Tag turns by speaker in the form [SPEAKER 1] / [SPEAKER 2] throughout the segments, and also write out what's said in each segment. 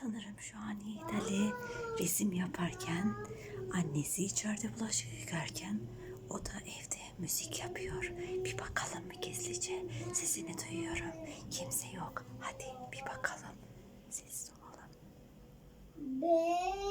[SPEAKER 1] Sanırım şu an Yiğit Ali resim yaparken, annesi içeride bulaşık yıkarken o da evde müzik yapıyor. Bir bakalım mı gizlice? Sesini duyuyorum. Kimse yok. Hadi bir bakalım. Sessiz olalım.
[SPEAKER 2] Bestanı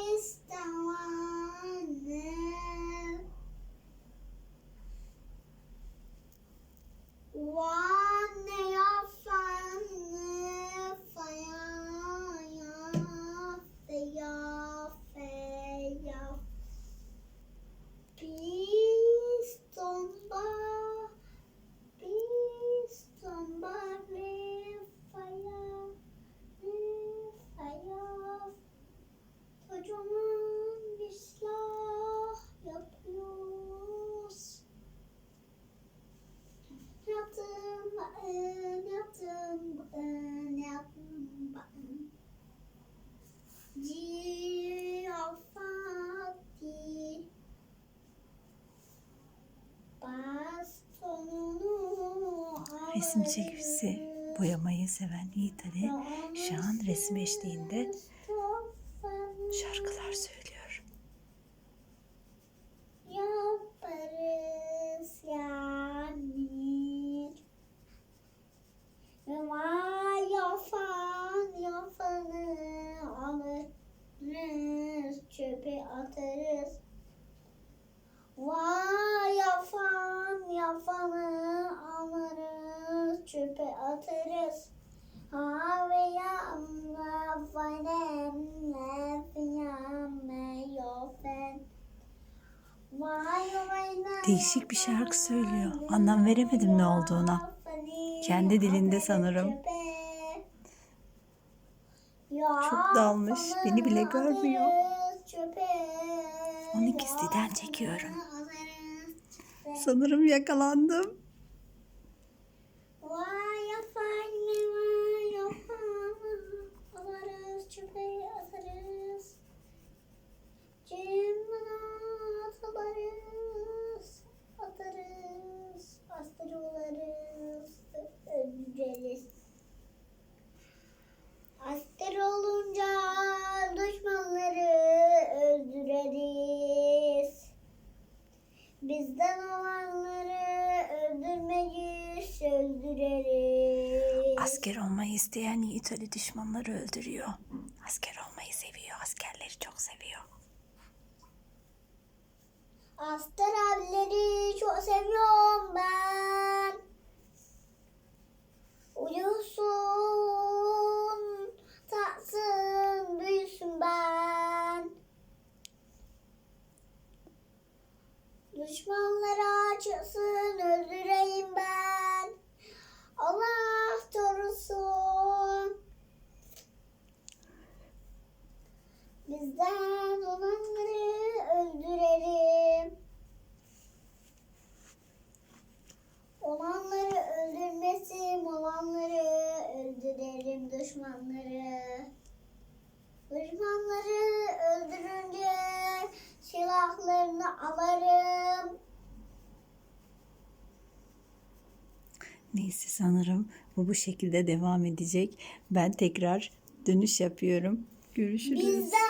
[SPEAKER 1] Resim çekmesi, boyamayı seven Yiğit Ali şu an resim eşliğinde şarkılar söylüyor.
[SPEAKER 2] Yaparız yani. Ve vay yapan yapanı alırız çöpe atarız. Vay çöpe atarız. Ha ve yanına fanemle fiyame yofen.
[SPEAKER 1] Değişik bir şarkı söylüyor. Anlam veremedim ne olduğuna. Kendi dilinde sanırım. Çok dalmış, beni bile görmüyor. Onu gizliden çekiyorum. Sanırım yakalandım.
[SPEAKER 2] Vay efendim, vay efendim. Alırız, çöpe atarız. Cimna atarız, atarız. Astırırız, öldüreriz. Asker olunca düşmanları öldüreriz. Bizden olanları öldürmeyiz, öldüreriz.
[SPEAKER 1] Asker olmayı isteyen Yiğit Ali düşmanları öldürüyor. Asker olmayı seviyor. Askerleri çok seviyor.
[SPEAKER 2] Asker abileri çok seviyorum ben. Düşmanlara açılsın, öldüreyim ben. Allah korusun. Bizden olanları öldürelim. Olanları öldürmesin, olanları öldürelim düşmanları. Düşmanları öldürünce silahlarını alırım.
[SPEAKER 1] Neyse sanırım bu bu şekilde devam edecek. Ben tekrar dönüş yapıyorum. Görüşürüz.
[SPEAKER 2] Bizden